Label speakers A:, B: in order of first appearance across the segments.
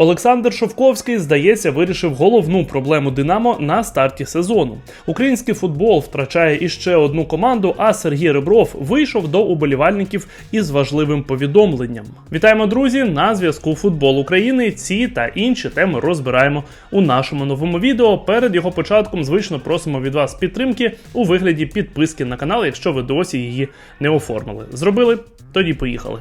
A: Олександр Шовковський, здається, вирішив головну проблему Динамо на старті сезону. Український футбол втрачає іще одну команду, а Сергій Ребров вийшов до уболівальників із важливим повідомленням. Вітаємо, друзі! На зв'язку Футбол України. Ці та інші теми розбираємо у нашому новому відео. Перед його початком, звично, просимо від вас підтримки у вигляді підписки на канал, якщо ви досі її не оформили. Зробили? Тоді поїхали.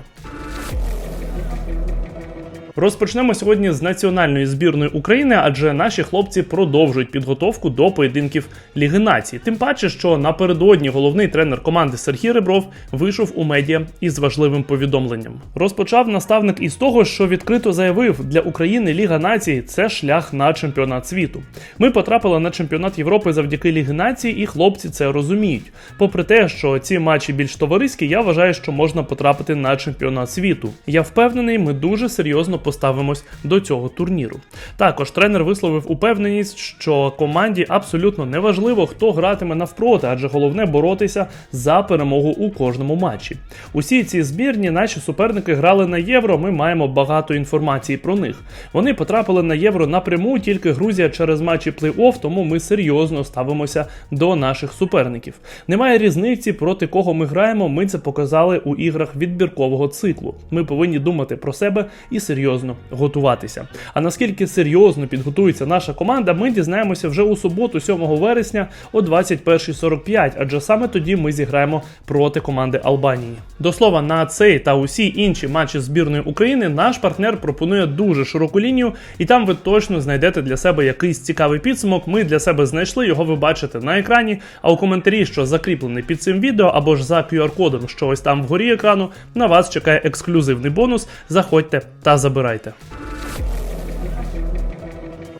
A: Розпочнемо сьогодні з національної збірної України, адже наші хлопці продовжують підготовку до поєдинків Ліги Націй. Тим паче, що напередодні головний тренер команди Сергій Ребров вийшов у медіа із важливим повідомленням. Розпочав наставник із того, що відкрито заявив, для України Ліга Націй це шлях на чемпіонат світу. Ми потрапили на чемпіонат Європи завдяки Ліги Націй, і хлопці це розуміють. Попри те, що ці матчі більш товариські, я вважаю, що можна потрапити на чемпіонат світу. Я впевнений, ми дуже серйозно поставимось до цього турніру. Також тренер висловив упевненість, що команді абсолютно неважливо, хто гратиме навпроти, адже головне боротися за перемогу у кожному матчі. Усі ці збірні наші суперники грали на євро. Ми маємо багато інформації про них. Вони потрапили на євро напряму, тільки Грузія через матчі плей-офф, тому ми серйозно ставимося до наших суперників. Немає різниці проти кого ми граємо. Ми це показали у іграх відбіркового циклу. Ми повинні думати про себе і серйозно готуватися. А наскільки серйозно підготується наша команда, ми дізнаємося вже у суботу, 7 вересня о 21.45, адже саме тоді ми зіграємо проти команди Албанії. До слова, на цей та усі інші матчі збірної України наш партнер пропонує дуже широку лінію, і там ви точно знайдете для себе якийсь цікавий підсумок. Ми для себе знайшли його. Ви бачите на екрані. А у коментарі, що закріплений під цим відео, або ж за QR-кодом, що ось там вгорі екрану, на вас чекає ексклюзивний бонус. Заходьте та забирайте обирайте.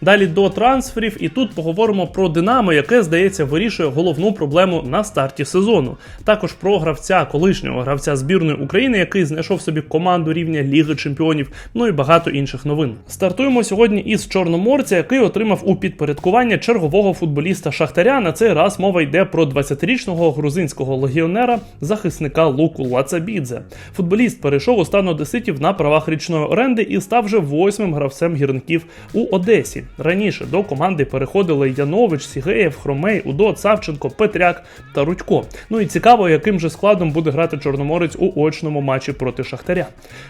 A: Далі до трансферів, і тут поговоримо про Динамо, яке, здається, вирішує головну проблему на старті сезону. Також про гравця, колишнього гравця збірної України, який знайшов собі команду рівня Ліги Чемпіонів, ну і багато інших новин. Стартуємо сьогодні із Чорноморця, який отримав у підпорядкування чергового футболіста Шахтаря. На цей раз мова йде про 20-річного грузинського легіонера, захисника Луку Лацабідзе. Футболіст перейшов у стан одеситів на правах річної оренди і став вже восьмим гравцем гірників у Одесі. Раніше до команди переходили Янович, Сігеєв, Хромей, Удо, Савченко, Петряк та Рудько. Ну і цікаво, яким же складом буде грати Чорноморець у очному матчі проти Шахтаря.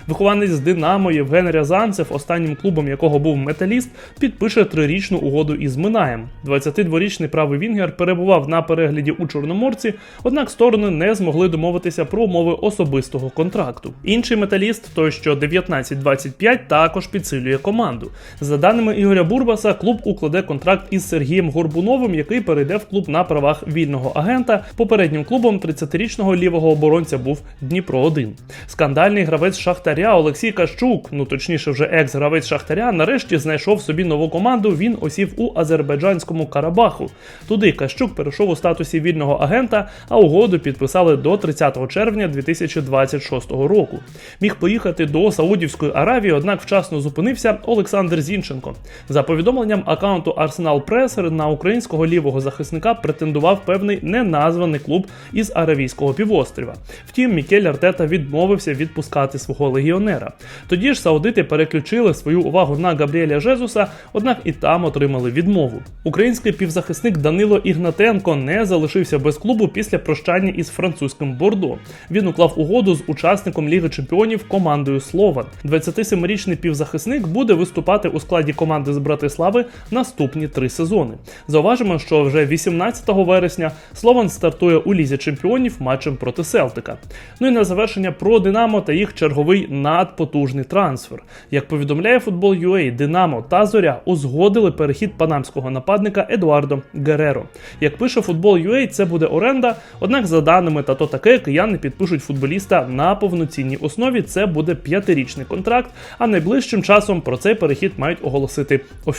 A: Вихованець з Динамо Євген Рязанцев, останнім клубом якого був металіст, підпише трирічну угоду із Минаєм. 22-річний правий Вінгер перебував на перегляді у Чорноморці, однак сторони не змогли домовитися про умови особистого контракту. Інший металіст, той що 19-25, також підсилює команду. За даними Ігоря Бурба. Кривбаса клуб укладе контракт із Сергієм Горбуновим, який перейде в клуб на правах вільного агента. Попереднім клубом 30-річного лівого оборонця був Дніпро 1 Скандальний гравець Шахтаря Олексій Кащук, ну точніше, вже екс-гравець Шахтаря, нарешті знайшов собі нову команду. Він осів у азербайджанському Карабаху. Туди Кащук перейшов у статусі вільного агента, а угоду підписали до 30 червня 2026 року. Міг поїхати до Саудівської Аравії, однак вчасно зупинився Олександр Зінченко. За повідомленням аккаунту Arsenal Presser на українського лівого захисника претендував певний неназваний клуб із Аравійського півострова. Втім, Мікель Артета відмовився відпускати свого легіонера. Тоді ж саудити переключили свою увагу на Габріеля Жезуса, однак і там отримали відмову. Український півзахисник Данило Ігнатенко не залишився без клубу після прощання із французьким Бордо. Він уклав угоду з учасником Ліги Чемпіонів командою Слован. 27-річний півзахисник буде виступати у складі команди з Братислави наступні три сезони. Зауважимо, що вже 18 вересня Слован стартує у лізі чемпіонів матчем проти Селтика. Ну і на завершення про Динамо та їх черговий надпотужний трансфер. Як повідомляє футбол UA, Динамо та Зоря узгодили перехід панамського нападника Едуардо Гереро. Як пише футбол UA, це буде оренда. Однак, за даними та то таке, кияни підпишуть футболіста на повноцінній основі. Це буде п'ятирічний контракт. А найближчим часом про цей перехід мають оголосити офіційно.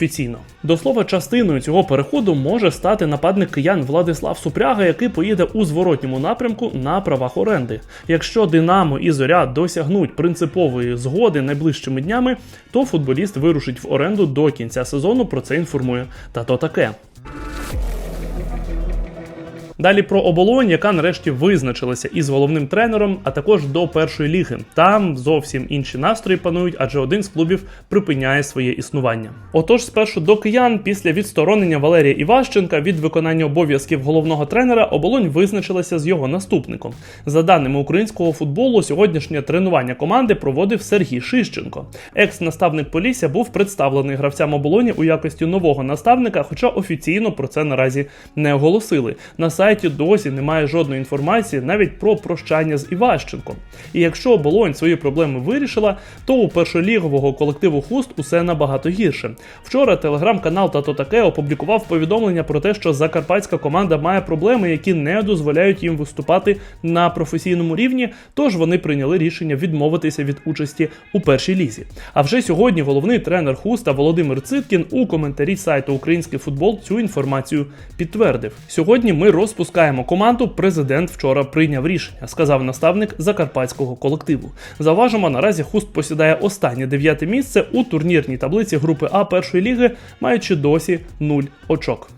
A: До слова, частиною цього переходу може стати нападник киян Владислав Супряга, який поїде у зворотньому напрямку на правах оренди. Якщо Динамо і Зоря досягнуть принципової згоди найближчими днями, то футболіст вирушить в оренду до кінця сезону. Про це інформує та то таке. Далі про оболонь, яка нарешті визначилася із головним тренером, а також до першої ліги. Там зовсім інші настрої панують, адже один з клубів припиняє своє існування. Отож, спершу до киян, після відсторонення Валерія Іващенка від виконання обов'язків головного тренера, оболонь визначилася з його наступником. За даними українського футболу, сьогоднішнє тренування команди проводив Сергій Шищенко. Екс-наставник Полісся був представлений гравцям оболоні у якості нового наставника, хоча офіційно про це наразі не оголосили. На сайті досі немає жодної інформації навіть про прощання з Іващенком. І якщо оболонь свої проблеми вирішила, то у першолігового колективу Хуст усе набагато гірше. Вчора телеграм-канал Тато Таке опублікував повідомлення про те, що закарпатська команда має проблеми, які не дозволяють їм виступати на професійному рівні. Тож вони прийняли рішення відмовитися від участі у першій лізі. А вже сьогодні головний тренер Хуста Володимир Циткін у коментарі сайту Український футбол цю інформацію підтвердив. Сьогодні ми розпускаємо команду. Президент вчора прийняв рішення, сказав наставник закарпатського колективу. Заважимо, наразі Хуст посідає останнє дев'яте місце у турнірній таблиці групи А першої ліги, маючи досі нуль очок.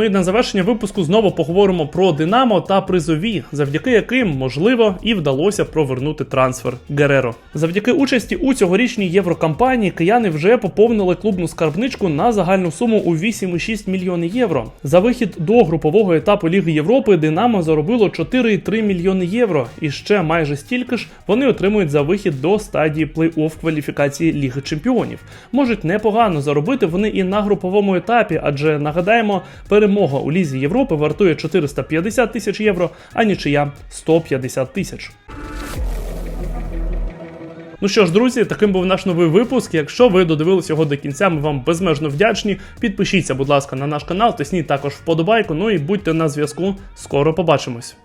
A: Ну і на завершення випуску знову поговоримо про Динамо та призові, завдяки яким можливо і вдалося провернути трансфер Гереро. Завдяки участі у цьогорічній єврокампанії кияни вже поповнили клубну скарбничку на загальну суму у 8,6 мільйони євро. За вихід до групового етапу Ліги Європи Динамо заробило 4,3 мільйони євро, і ще майже стільки ж вони отримують за вихід до стадії плей-офф кваліфікації Ліги Чемпіонів. Можуть непогано заробити вони і на груповому етапі, адже нагадаємо, перемога у Лізі Європи вартує 450 тисяч євро, а нічия 150 тисяч. Ну що ж, друзі, таким був наш новий випуск. Якщо ви додивилися його до кінця, ми вам безмежно вдячні. Підпишіться, будь ласка, на наш канал, тисніть також вподобайку. Ну і будьте на зв'язку. Скоро побачимось.